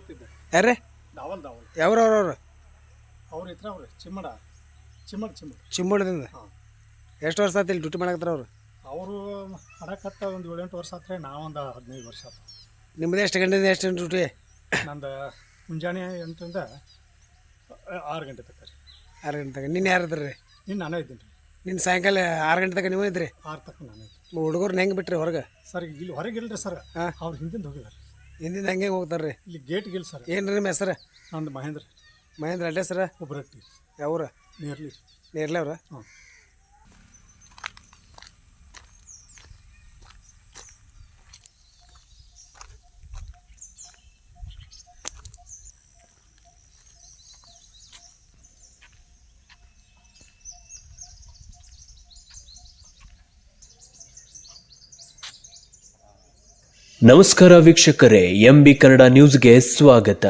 ಓದ್ತಿದ್ದೆ. ಯಾರೇ ಅವ್ರು ಇತ್ರ ಅವ್ರಿ ಚಿಮ್ಮಡ. ಚಿಮ್ಮಡ ಚಿಮ್ಮಡ. ಚಿಮ್ಮಡದಿಂದ? ಎಷ್ಟು ವರ್ಷ ಆತು ಇಲ್ಲಿ ಡ್ಯೂಟಿ ಮಾಡಕತ್ತಾರ ಅವ್ರು? ಅವರು ಮಾಡಕತ್ತ ಒಂದು ಏಳೆಂಟು ವರ್ಷ ಆತ್ರೆ ನಾವೊಂದು ಹದಿನೈದು ವರ್ಷ ಆತು. ನಿಮ್ಮದು ಎಷ್ಟು ಗಂಟೆ ಎಷ್ಟು ಡ್ಯೂಟಿ? ನಂದು ಮುಂಜಾನೆ ಎಂಟರಿಂದ ಆರು ಗಂಟೆ ತನಕ ರೀ. ಆರು ಗಂಟೆ ತನಕ ನಿನ್ನೆ ಯಾರು ಇದ್ರಿ? ನಿನ್ನ ನಾನೇ ಇದ್ದೀನಿ ರೀ. ನಿನ್ನ ಸಾಯಂಕಾಲ ಆರು ಗಂಟೆ ತನಕ ನೀವು ಇದ್ರಿ? ಆರು ತನಕ ನಾನೇ ಇದ್ದೀನಿ. ಹುಡುಗರ್ನ ಹೆಂಗೆ ಬಿಟ್ರಿ ಹೊರಗೆ? ಸರ್ ಇಲ್ಲಿ ಹೊರಗೆ ಇಲ್ಲರಿ ಸರ್. ಅವ್ರು ಹಿಂದಿಂದ ಹೋಗಿದ್ದಾರೆ ಹಿಂದಿಂದ ಹಂಗೆ ಹೋಗ್ತಾರೆ ರೀ ಇಲ್ಲಿ ಗೇಟ್ ಗಿಲ್ ಸರ್. ಏನು ರೀ ನಿಮ್ಮ ಹೆಸರು? ನಂದು ಮಹೇಂದ್ರ. ಮಹೇಂದ್ರ ಅಡ್ಡ ಸರ? ಒಬ್ಬರಟ್ಟಿ ಯಾವ್ರ? ನೇರ್ಲಿ. ನೇರ್ಲೆ ಅವ್ರ? ಹಾಂ ನಮಸ್ಕಾರ ವೀಕ್ಷಕರೇ, ಎಂಬಿ ಕನ್ನಡ ನ್ಯೂಸ್ಗೆ ಸ್ವಾಗತ.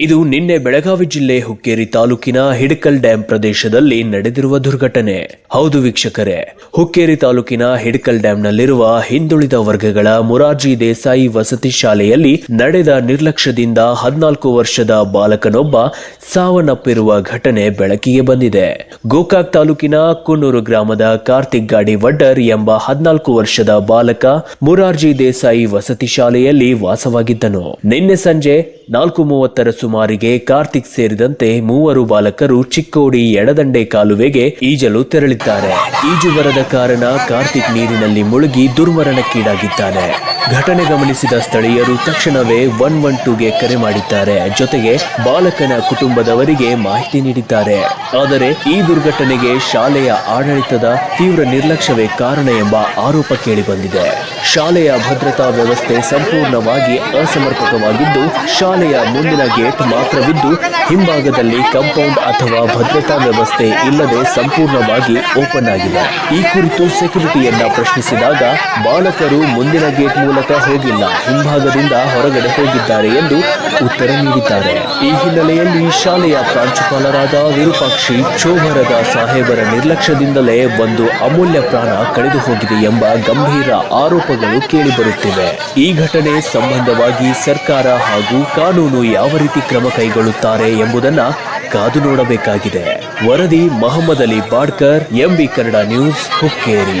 ಇದು ನಿನ್ನೆ ಬೆಳಗಾವಿ ಜಿಲ್ಲೆ ಹುಕ್ಕೇರಿ ತಾಲೂಕಿನ ಹಿಡಕಲ್ ಡ್ಯಾಂ ಪ್ರದೇಶದಲ್ಲಿ ನಡೆದಿರುವ ದುರ್ಘಟನೆ. ಹೌದು ವೀಕ್ಷಕರೇ, ಹುಕ್ಕೇರಿ ತಾಲೂಕಿನ ಹಿಡಕಲ್ ಡ್ಯಾಂನಲ್ಲಿರುವ ಹಿಂದುಳಿದ ವರ್ಗಗಳ ಮುರಾರ್ಜಿ ದೇಸಾಯಿ ವಸತಿ ಶಾಲೆಯಲ್ಲಿ ನಡೆದ ನಿರ್ಲಕ್ಷ್ಯದಿಂದ ಹದಿನಾಲ್ಕು ವರ್ಷದ ಬಾಲಕನೊಬ್ಬ ಸಾವನ್ನಪ್ಪಿರುವ ಘಟನೆ ಬೆಳಕಿಗೆ ಬಂದಿದೆ. ಗೋಕಾಕ್ ತಾಲೂಕಿನ ಕುನ್ನೂರು ಗ್ರಾಮದ ಕಾರ್ತಿಕ್ ಗಾಡಿ ವಡ್ಡರ್ ಎಂಬ ಹದಿನಾಲ್ಕು ವರ್ಷದ ಬಾಲಕ ಮುರಾರ್ಜಿ ದೇಸಾಯಿ ವಸತಿ ಶಾಲೆಯಲ್ಲಿ ವಾಸವಾಗಿದ್ದನು. ನಿನ್ನೆ ಸಂಜೆ ನಾಲ್ಕು ಮೂವತ್ತರ ಸುಮಾರಿಗೆ ಕಾರ್ತಿಕ್ ಸೇರಿದಂತೆ ಮೂವರು ಬಾಲಕರು ಚಿಕ್ಕೋಡಿ ಎಡದಂಡೆ ಕಾಲುವೆಗೆ ಈಜಲು ತೆರಳಿದ್ದಾರೆ. ಈಜು ಬರದ ಕಾರಣ ಕಾರ್ತಿಕ್ ನೀರಿನಲ್ಲಿ ಮುಳುಗಿ ದುರ್ಮರಣಕ್ಕೀಡಾಗಿದ್ದಾನೆ. ಘಟನೆ ಗಮನಿಸಿದ ಸ್ಥಳೀಯರು ತಕ್ಷಣವೇ ಒನ್ ಒನ್ ಟೂಗೆ ಕರೆ ಮಾಡಿದ್ದಾರೆ. ಜೊತೆಗೆ ಬಾಲಕನ ಕುಟುಂಬದವರಿಗೆ ಮಾಹಿತಿ ನೀಡಿದ್ದಾರೆ. ಆದರೆ ಈ ದುರ್ಘಟನೆಗೆ ಶಾಲೆಯ ಆಡಳಿತದ ತೀವ್ರ ನಿರ್ಲಕ್ಷ್ಯವೇ ಕಾರಣ ಎಂಬ ಆರೋಪ ಕೇಳಿಬಂದಿದೆ. ಶಾಲೆಯ ಭದ್ರತಾ ವ್ಯವಸ್ಥೆ ಸಂಪೂರ್ಣವಾಗಿ ಅಸಮರ್ಪಕವಾಗಿದ್ದು ಶಾಲೆಯ ಮುಂದಿನ ಗೇಟ್ ಮಾತ್ರವಿದ್ದು, ಹಿಂಭಾಗದಲ್ಲಿ ಕಾಂಪೌಂಡ್ ಅಥವಾ ಭದ್ರತಾ ವ್ಯವಸ್ಥೆ ಇಲ್ಲದೆ ಸಂಪೂರ್ಣವಾಗಿ ಓಪನ್ ಆಗಿದೆ. ಈ ಕುರಿತು ಸೆಕ್ಯುರಿಟಿಯನ್ನ ಪ್ರಶ್ನಿಸಿದಾಗ, ಬಾಲಕರು ಮುಂದಿನ ಗೇಟ್ ಮೂಲಕ ಹೋಗಿಲ್ಲ, ಹಿಂಭಾಗದಿಂದ ಹೊರಗಡೆ ಹೋಗಿದ್ದಾರೆ ಎಂದು ಉತ್ತರ ನೀಡಿದ್ದಾರೆ. ಈ ಹಿನ್ನೆಲೆಯಲ್ಲಿ ಶಾಲೆಯ ಪ್ರಾಂಶುಪಾಲರಾದ ವಿರೂಪಾಕ್ಷಿ ಕ್ಷೋಭರದ ಸಾಹೇಬರ ನಿರ್ಲಕ್ಷ್ಯದಿಂದಲೇ ಒಂದು ಅಮೂಲ್ಯ ಪ್ರಾಣ ಕಳೆದು ಹೋಗಿದೆ ಎಂಬ ಗಂಭೀರ ಆರೋಪಗಳು ಕೇಳಿಬರುತ್ತಿವೆ. ಈ ಘಟನೆ ಸಂಬಂಧವಾಗಿ ಸರ್ಕಾರ ಹಾಗೂ ಕಾನೂನು ಯಾವ ರೀತಿ ಕ್ರಮ ಕೈಗೊಳ್ಳುತ್ತಾರೆ ಎಂಬುದನ್ನ ಕಾದು ನೋಡಬೇಕಾಗಿದೆ. ವರದಿ Mohammed Ali Badkar, M B Kannada news, Hukkeri.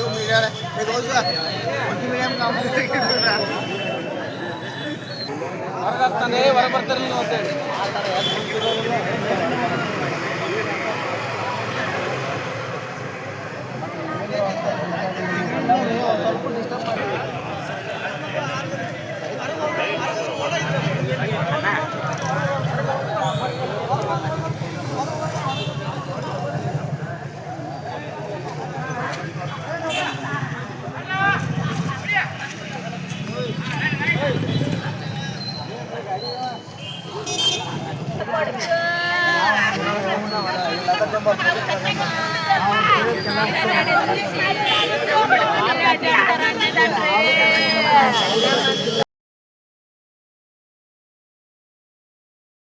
जो मीडिया है रोज मीडिया में काम వరదత్తనే వరపడతారు ఉంటుంది